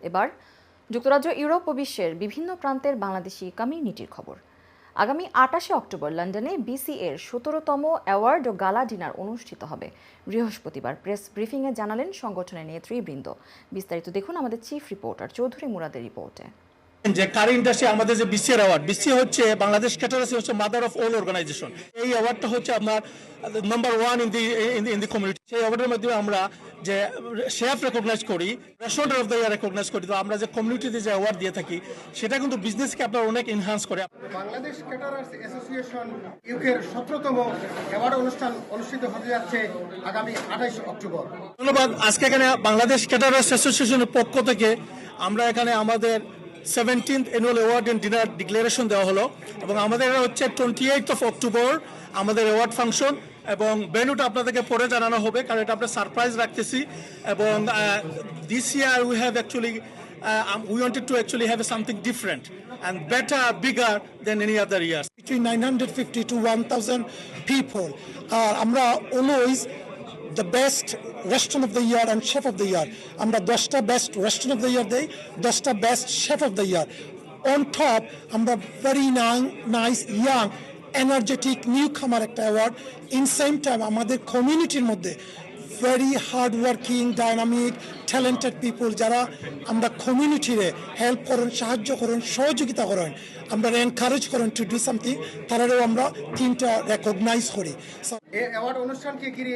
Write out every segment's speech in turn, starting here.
এবার, যুক্তরাজ্য, ইউরোপ ও বিশ্বের বিভিন্ন প্রান্তের বাংলাদেশি কমিউনিটির খবর। আগামী আটাশে অক্টোবর লন্ডনে বিসি এর সতেরোতম অ্যাওয়ার্ড ও গালা ডিনার অনুষ্ঠিত হবে। বৃহস্পতিবার প্রেস ব্রিফিংয়ে জানালেন সংগঠনের নেতৃবৃন্দ। বিস্তারিত দেখুন আমাদের চিফ রিপোর্টার চৌধুরী মুরাদের রিপোর্টে। যে কার ইন্ডাস্ট্রি আমাদের যে বিসিআর অ্যাওয়ার্ড। বিসি হচ্ছে বাংলাদেশ ক্যাটারাসি হচ্ছে মাদার অফ অল অর্গানাইজেশন এই অ্যাওয়ার্ডটা হচ্ছে আপনার number one in the in the community সেই অ্যাওয়ার্ডের মাধ্যমে আমরা যে শেফ রেকগনাইজ করি restaurant of the year recognize করি তো আমরা যে কমিউনিটিতে যে অ্যাওয়ার্ড দিয়ে থাকি সেটা কিন্তু বিজনেসকে আপনার অনেক এনহান্স করে। বাংলাদেশ ক্যাটারার্স অ্যাসোসিয়েশন ইউকের সতেরোতম অ্যাওয়ার্ড অনুষ্ঠান অনুষ্ঠিত হতে যাচ্ছে আগামী আঠাইশ অক্টোবর। ধন্যবাদ। আজকে এখানে বাংলাদেশ ক্যাটারার্স অ্যাসোসিয়েশনের পক্ষ থেকে আমরা এখানে আমাদের seventeenth annual award and dinner declaration দেওয়া হলো এবং আমাদের হচ্ছে টোয়েন্টি এইট অফ অক্টোবর আমাদের অ্যাওয়ার্ড ফাংশন এবং ভেন্যুটা আপনাদেরকে পরে জানানো হবে কারণ এটা আমরা সারপ্রাইজ রাখতেছি এবং this year we have actually we wanted to actually have something different and better bigger than any other years between 950 to 1,000 people. আর আমরা always the best restaurant of the year and chef of the year আমরা দশটা best restaurant of the year দেই, দশটা best chef of the year on top আমরা very নাং nice young energetic newcomer একটা award in same time আমাদের কমিউনিটির মধ্যে very hard working dynamic talented people যারা আমরা কমিউনিটিরে হেল্প করেন, সাহায্য করেন, সহযোগিতা করেন, আমরা এনকারেজ করেন টু ডু সামথিং তারাও আমরা তিনটা রেকগনাইজ করি। অ্যাওয়ার্ড অনুষ্ঠানকে ঘিরে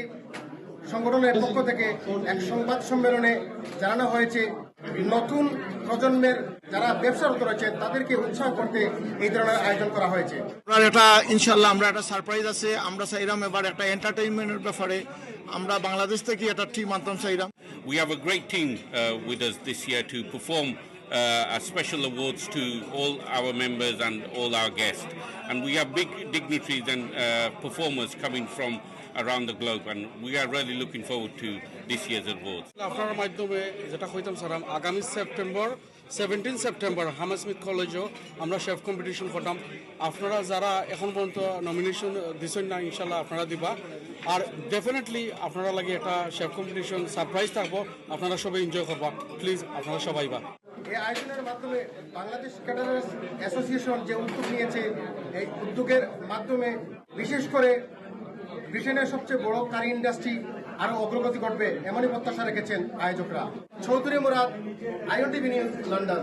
সংগঠনের পক্ষ থেকে এক সংবাদ সম্মেলনে জানানো হয়েছে নতুন প্রজন্মের যারা ব্যবসারত রয়েছে তাদেরকে উৎসাহ করতে এই ধরনের আয়োজন করা হয়েছে। আপনার এটা ইনশাল্লাহ আমরা একটা সারপ্রাইজ আছে। আমরা চাইরাম এবার একটা এন্টারটেইনমেন্টের ব্যাপারে। আমরা বাংলাদেশ থেকে একটা টিম আনতাম চাইরাম We have a great team uh, with us this year to perform uh, special awards to all our members and all our guests. And we have big dignitaries and uh, performers coming from around the globe, and we are really looking forward to this year's awards. আপনার মাধ্যমে যেটা কইতাম sir আগামী September seventeen September Hammersmith কলেজও আমরা chef competition করতাম। আপনারা যারা এখন পর্যন্ত নমিনেশন দিছেন না ইনশাল্লাহ আপনারা দিবা। আর ডেফিনেটলি আপনারা লাগে একটা শেফ কম্পিটিশন সারপ্রাইজ থাকব। আপনারা সবাই এনজয় করবা। প্লিজ আপনারা সবাই বা। এই আয়োজনের মাধ্যমে বাংলাদেশ ক্যাডারার্স অ্যাসোসিয়েশন যে উদ্যোগ নিয়েছে, এই উদ্যোগের মাধ্যমে বিশেষ করে ব্রিটেনের সবচেয়ে বড় কারি ইন্ডাস্ট্রি আরও অগ্রগতি ঘটবে, এমনই প্রত্যাশা রেখেছেন আয়োজকরা। Chowdhury Murad, IOTV news, London.